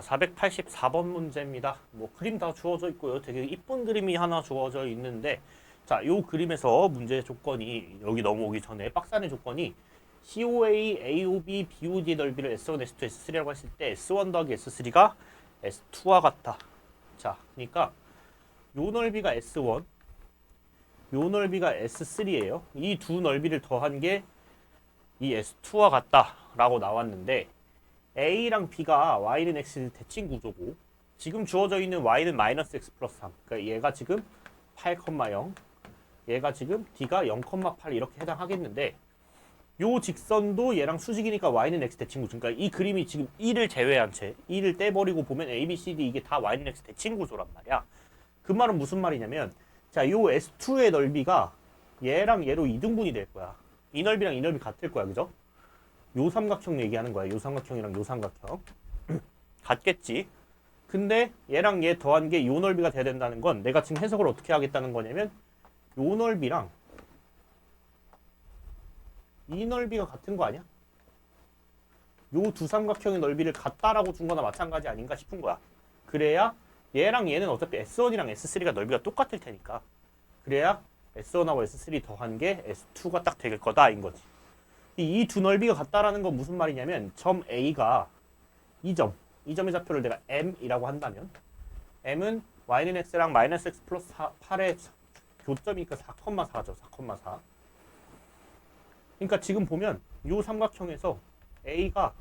자, 484번 문제입니다. 뭐 그림 다 주어져 있고요. 되게 이쁜 그림이 하나 주어져 있는데 자, 요 그림에서 문제 조건이 여기 넘어오기 전에 안의 조건이 COA, AOB, BOD 넓이를 S1, S2, S3라고 했을 때 S1 더하기 S3가 S2와 같다. 자, 그러니까 요 넓이가 S1, 요 넓이가 S3예요. 이 두 넓이를 더한 게 이 S2와 같다라고 나왔는데 A랑 B가 Y는 X 대칭 구조고 지금 주어져 있는 Y는 마이너스 X 플러스 3 그러니까 얘가 지금 8,0 얘가 지금 D가 0,8 이렇게 해당하겠는데 요 직선도 얘랑 수직이니까 Y는 X 대칭 구조 그러니까 이 그림이 지금 1을 제외한 채 1을 떼버리고 보면 A, B, C, D 이게 다 Y는 X 대칭 구조란 말이야 그 말은 무슨 말이냐면 자, 요 S2의 넓이가 얘랑 얘로 이등분이 될 거야. 이 넓이랑 이 넓이 같을 거야. 그죠? 요 삼각형 얘기하는 거야. 요 삼각형이랑 요 삼각형. 같겠지. 근데 얘랑 얘 더한 게 요 넓이가 돼야 된다는 건 내가 지금 해석을 어떻게 하겠다는 거냐면 요 넓이랑 이 넓이가 같은 거 아니야? 요 두 삼각형의 넓이를 같다라고 준 거나 마찬가지 아닌가 싶은 거야. 그래야 얘랑 얘는 어차피 S1이랑 S3가 넓이가 똑같을 테니까 그래야 S1하고 S3 더한 게 S2가 딱 될 거다인 거지. 이 두 넓이가 같다라는 건 무슨 말이냐면 점 A가 이 점, 이 점의 좌표를 내가 M이라고 한다면 M은 Y는 X랑 마이너스 X 플러스 8의 교점이니까 4,4죠. 4,4. 그러니까 지금 보면 이 삼각형에서 A가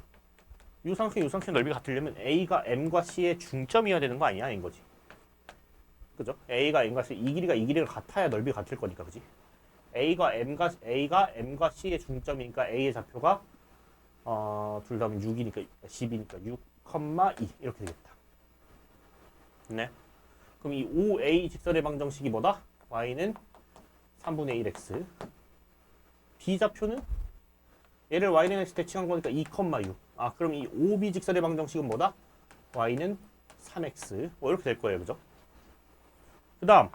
이 삼각형, 이 삼각형 넓이가 같으려면 A가 M과 C의 중점이어야 되는 거 아니야? 인 거지. 그죠? A가 M과 C, 이 길이가 이 길이가 같아야 넓이가 같을 거니까, 그지? A가 M과 A가 M과 C의 중점이니까 A의 좌표가 어, 둘 다면 6이니까 10이니까 6,2 이렇게 되겠다. 네. 그럼 이 5A 직선의 방정식이 뭐다? Y는 3분의 1x. B 좌표는 얘를 Y는 X 대칭한 거니까 2,6. 아, 그럼 이 5B 직선의 방정식은 뭐다? Y는 3X. 뭐 이렇게 될 거예요. 그죠? 그 다음.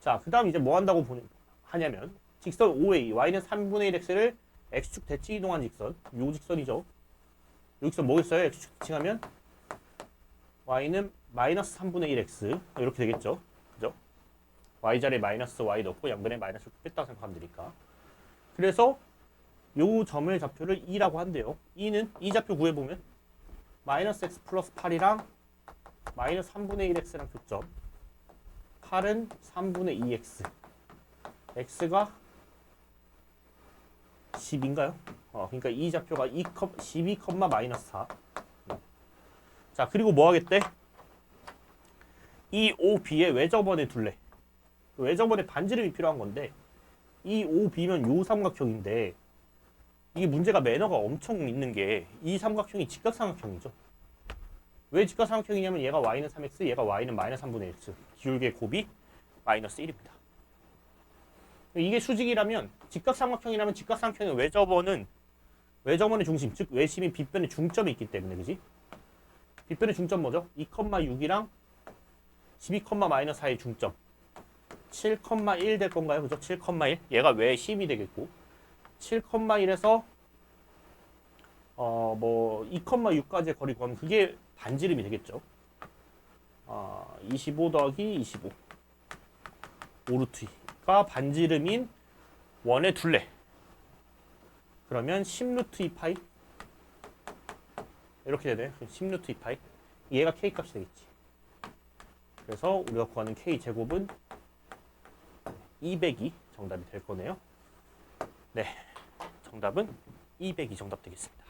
자, 그 다음 이제 뭐 한다고 보는, 하냐면, 직선 5A, Y는 3분의 1X를 X축 대칭 이동한 직선. 요 직선이죠. 요 직선 뭐겠어요? X축 대칭하면 Y는 마이너스 3분의 1X. 이렇게 되겠죠. 그죠? Y자리에 마이너스 Y 넣고 양변에 마이너스를 뺐다고 생각하면 되니까. 그래서 요 점의 좌표를 2라고 한대요. 2는 이 좌표 구해보면 마이너스 x 플러스 8이랑 마이너스 3분의 1x랑 교점 8은 3분의 2x x가 10인가요? 어, 그러니까 이 좌표가 2, 12, 마이너스 4 자, 그리고 뭐 하겠대? 이 OB의 외접원에 둘래. 그 외접원에 반지름이 필요한 건데 이 OB면 요 삼각형인데 이게 문제가 매너가 엄청 있는 게 이 삼각형이 직각삼각형이죠. 왜 직각삼각형이냐면 얘가 y는 3x, 얘가 y는 마이너스 3분의 1x. 기울기의 곱이 마이너스 1입니다. 이게 수직이라면 직각삼각형이라면 직각삼각형의 외접원은 외접원의 중심, 즉 외심인 빗변의 중점이 있기 때문에 그지? 빗변의 중점 뭐죠? 2,6이랑 12, 마이너스 4의 중점 7,1 될 건가요? 그죠? 7,1 얘가 외심이 되겠고 7,1에서 어 뭐 2,6까지의 거리 구하면 그게 반지름이 되겠죠. 어, 25 더하기 25 오르트 2 가 반지름인 원의 둘레. 그러면 10루트 2파이 이렇게 되네. 10루트 2파이 얘가 k 값이 되겠지. 그래서 우리가 구하는 k 제곱은 200이 정답이 될 거네요. 네. 정답은 202 정답 되겠습니다.